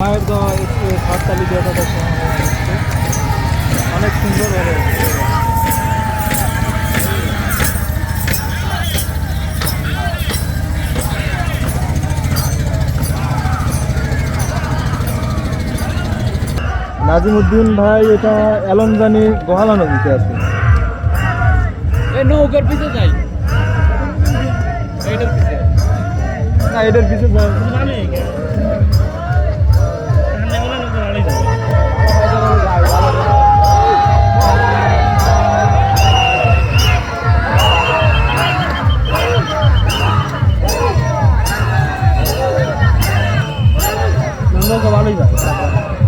মায়ের একটু হাততালি দেওয়াটা অনেক সুন্দর নাজিমুদ্দিন ভাই এটা এলনজানি গোহালা নদীতে আছে। নৌকার যাই। এইটার পিছে না এটার পিছনে 高个完了远